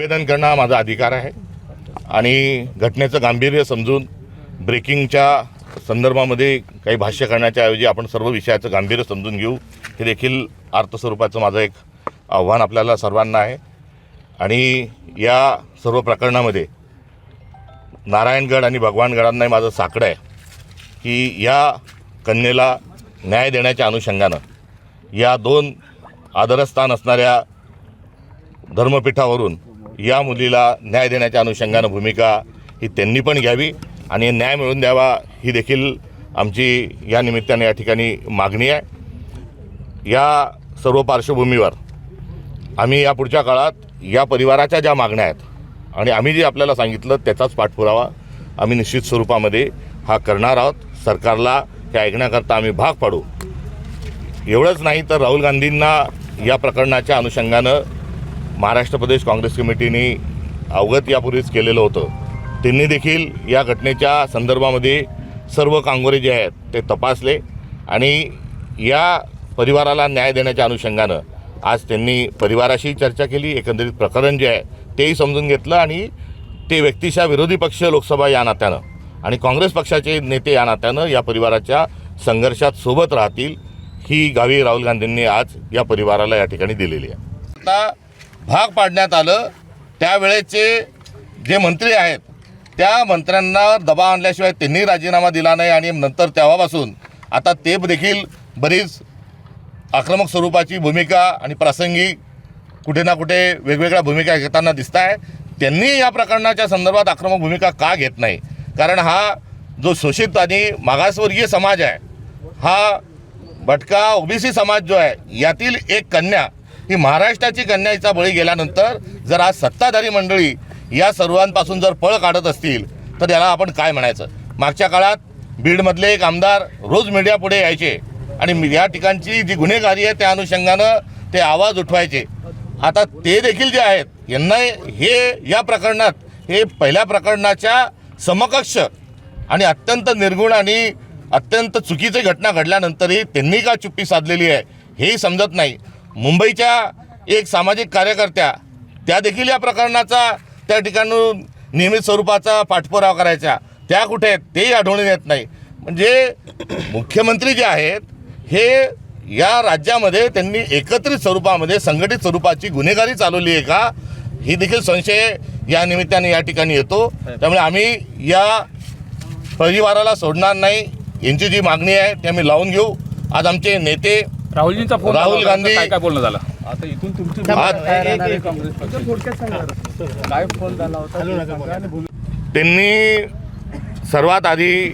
निवेदन करणं हा माझा अधिकार आहे. आणि घटनेचं गांभीर्य समजून ब्रेकिंगच्या संदर्भामध्ये काही भाष्य करण्याच्या ऐवजी आपण सर्व विषयाचं गांभीर्य समजून घेऊ. हे देखील अर्थस्वरूपाचं माझं एक आव्हान आपल्याला सर्वांना आहे. आणि या सर्व प्रकरणामध्ये नारायणगड आणि भगवानगडांनाही माझं साकडं आहे की या कन्येला न्याय देण्याच्या अनुषंगानं या दोन आदरस्थान असणाऱ्या धर्मपीठावरून या मुलीला न्याय देण्याच्या अनुषंगानं भूमिका ही त्यांनी पण घ्यावी आणि न्याय मिळवून द्यावा ही देखील आमची या निमित्ताने या ठिकाणी मागणी आहे. या सर्व पार्श्वभूमीवर आम्ही या पुढच्या काळात या परिवाराच्या ज्या मागण्या आहेत आणि आम्ही जे आपल्याला सांगितलं त्याचाच पाठपुरावा आम्ही निश्चित स्वरूपामध्ये हा करणार आहोत. सरकारला हे ऐकण्याकरता आम्ही भाग पाडू. एवढंच नाही तर राहुल गांधींना या प्रकरणाच्या अनुषंगानं महाराष्ट्र प्रदेश काँग्रेस कमिटीने अवगत यापूर्वीच केलेलं होतं. त्यांनी देखील या घटनेच्या संदर्भामध्ये सर्व कांगोरे जे आहेत ते तपासले आणि या परिवाराला न्याय देण्याच्या अनुषंगानं आज त्यांनी परिवाराशी चर्चा केली एकंदरीत प्रकरण जे आहे तेही समजून घेतलं आणि ते व्यक्तिशा विरोधी पक्ष लोकसभा या नात्यानं आणि काँग्रेस पक्षाचे नेते या नात्यानं या परिवाराच्या संघर्षात सोबत राहतील ही गावी राहुल गांधींनी आज या परिवाराला या ठिकाणी दिलेली आहे. आता भाग पाडण्यात आलं. त्यावेळेचे जे मंत्री आहेत त्या मंत्र्यांना दबाव आणल्याशिवाय त्यांनी राजीनामा दिला नाही आणि नंतर तेव्हापासून आता ते देखील बरीच आक्रमक स्वरूपाची भूमिका आणि प्रासंगिक कुठे ना कुठे वेगवेगळ्या भूमिका घेताना दिसत आहे त्यांनी या प्रकरणाच्या संदर्भात आक्रमक भूमिका का घेत नाही? कारण हा जो शोषित आणि मागासवर्गीय समाज आहे हा भटका ओबीसी समाज जो आहे यातील एक कन्या ही महाराष्ट्राची कन्या हिचा बळी गेल्यानंतर जर आज सत्ताधारी मंडळी या सर्वांपासून जर पळ काढत असतील तर याला आपण काय म्हणायचं? मागच्या काळात बीडमधले एक आमदार रोज मीडियापुढे यायचे आणि मी- या ठिकाणची जी गुन्हेगारी आहे त्या अनुषंगानं ते आवाज उठवायचे. आता ते देखील जे आहेत यांना हे या प्रकरणात हे पहिल्या प्रकरणाच्या समकक्ष आणि अत्यंत निर्गुण आणि अत्यंत चुकीची घटना घडल्यानंतरही त्यांनी का चुप्पी साधलेली आहे हेही समजत नाही. मुंबईच्या एक सामाजिक कार्यकर्त्या त्या देखील या प्रकरणाचा त्या ठिकाणून नियमित स्वरूपाचा पाठपुरावा करायच्या. त्या कुठे आहेत तेही आढळून येत नाही. म्हणजे मुख्यमंत्री जे आहेत हे या राज्यामध्ये त्यांनी एकत्रित स्वरूपामध्ये संघटित स्वरूपाची गुन्हेगारी चालवली आहे का ही देखील संशय या निमित्ताने या ठिकाणी येतो. त्यामुळे आम्ही या परिवाराला सोडणार नाही. यांची जी मागणी आहे ती आम्ही लावून घेऊ. आज आमचे नेते राहुलजींचा फोन राहुल आला होता, गांधी- काय काय बोलणं झालं? आता इथून तुमची आज काय फोन झाला होता? त्यांनी सर्वात आधी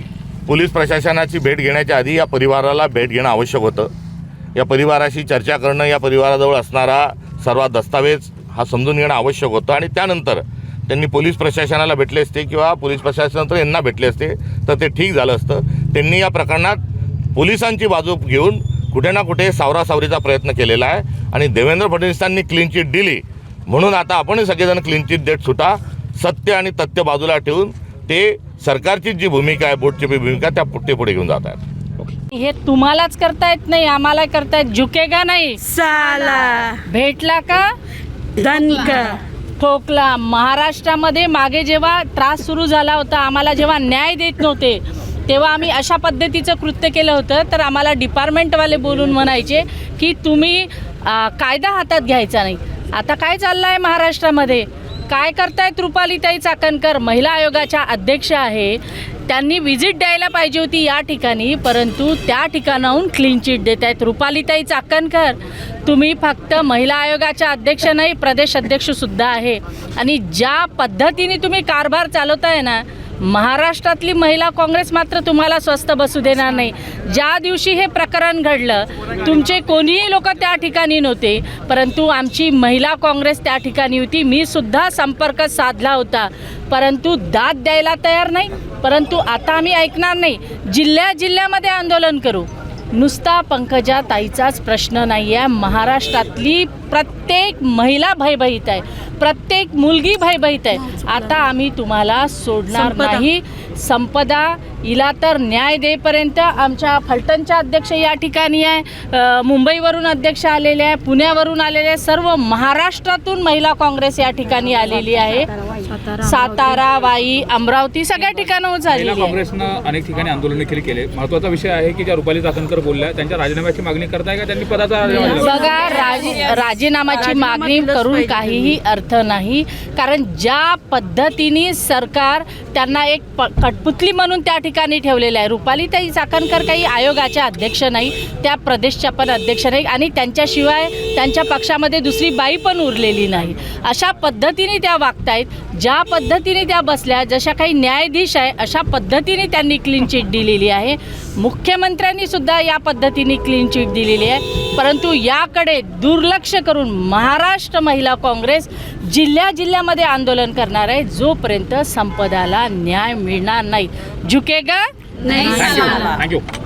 पोलीस प्रशासनाची भेट घेण्याच्या आधी या परिवाराला भेट घेणं आवश्यक होतं. या परिवाराशी चर्चा करणं या परिवाराजवळ असणारा सर्व दस्तावेज हा समजून घेणं आवश्यक होतं. आणि त्यानंतर त्यांनी पोलीस प्रशासनाला भेटले असते किंवा पोलीस प्रशासनानंतर यांना भेटले असते तर ते ठीक झालं असतं. त्यांनी या प्रकरणात पोलिसांची बाजू घेऊन कुठे ना कुठे सावरासावरीचा प्रयत्न केलेला आहे. आणि देवेंद्र फडणवीसांनी क्लीन चिट दिली. म्हणून आता आपण सगळेजण क्लीन चिट देत सुटा. सत्य आणि तथ्य बाजूला ठेवून ते सरकारची जी भूमिका आहे बोर्डची भूमिका त्या ते पुढे घेऊन जात आहेत. हे तुम्हालाच करता येत नाही आम्हाला करता येत. झुकेगा नाही. साला. भेटला का? दणका ठोकला महाराष्ट्रामध्ये मागे जेव्हा त्रास सुरू झाला होता आम्हाला जेव्हा न्याय देत नव्हते तेव्हा आम्ही अशा पद्धतीचं कृत्य केलं होतं. तर आम्हाला डिपार्टमेंटवाले बोलून म्हणायचे की तुम्ही कायदा हातात घ्यायचा नाही. आता काय चाललं आहे महाराष्ट्रामध्ये? काय करतायत रुपालीताई चाकणकर? महिला आयोगाच्या अध्यक्ष आहे. त्यांनी व्हिजिट द्यायला पाहिजे होती या ठिकाणी परंतु त्या ठिकाणाहून क्लीन चिट देत आहेत रुपालीताई चाकणकर. तुम्ही फक्त महिला आयोगाच्या अध्यक्ष नाही प्रदेश अध्यक्षसुद्धा आहे. आणि ज्या पद्धतीने तुम्ही कारभार चालवताय ना महाराष्ट्रातली महिला काँग्रेस मात्र तुम्हाला स्वस्त बसू देणार नाही. ज्या दिवशी हे प्रकरण घडलं तुमचे कोणीही लोक त्या ठिकाणी नव्हते परंतु आमची महिला काँग्रेस त्या ठिकाणी होती. मी सुद्धा संपर्क साधला होता. परंतु दाद द्यायला तयार नाही. परंतु आता आम्ही ऐकणार नाही. जिल्ह्या जिल्ह्यामध्ये आंदोलन करू. नुसता पंकजा ताईचाच प्रश्न नाही आहे महाराष्ट्रातली प्रत्येक महिला भयभीत आहे. प्रत्येक मुलगी भयभीत आहे. आता आम्ही तुम्हाला सोडणार. नाही. संपदा हिला तर न्याय देईपर्यंत आमच्या फलटणच्या अध्यक्ष या ठिकाणी आहे मुंबईवरून अध्यक्ष आलेले आहे पुण्यावरून आलेले आहे सर्व महाराष्ट्रातून महिला काँग्रेस या ठिकाणी आलेली आहे. सातारा वाई अमरावती सगळ्या ठिकाणाहून झालेली आहे. काँग्रेसनं अनेक ठिकाणी आंदोलन देखील केले. महत्त्वाचा विषय आहे की ज्या रुपाली चाकणकर बोलल्या त्यांच्या राजीनाम्याची मागणी करताय का? त्यांनी पदाचा? बघा राजी राजीनामाची मागणी करून काहीही अर्थ नाही. कारण ज्या पद्धतीने सरकार त्यांना एक प कठपुतली म्हणून त्या ठिकाणी ठेवलेलं आहे. रुपालीताई चाकणकर काही आयोगाच्या अध्यक्ष नाही त्या प्रदेशच्या पण अध्यक्ष नाही आणि त्यांच्याशिवाय त्यांच्या पक्षामध्ये दुसरी बाई पण उरलेली नाही. अशा पद्धतीने त्या वागतायत ज्या पद्धतीने त्या बसल्या जशा काही न्यायाधीश आहे अशा पद्धतीने त्यांनी क्लीन चिट दिलेली आहे. मुख्यमंत्र्यांनी सुद्धा या पद्धतीने क्लीन चिट दिलेली आहे. परंतु याकडे दुर्लक्ष करून महाराष्ट्र महिला काँग्रेस जिल्ह्या जिल्ह्यामध्ये आंदोलन करणार आहे. जोपर्यंत संपदाला न्याय मिळणार नाही. झुकेगा थँक्यू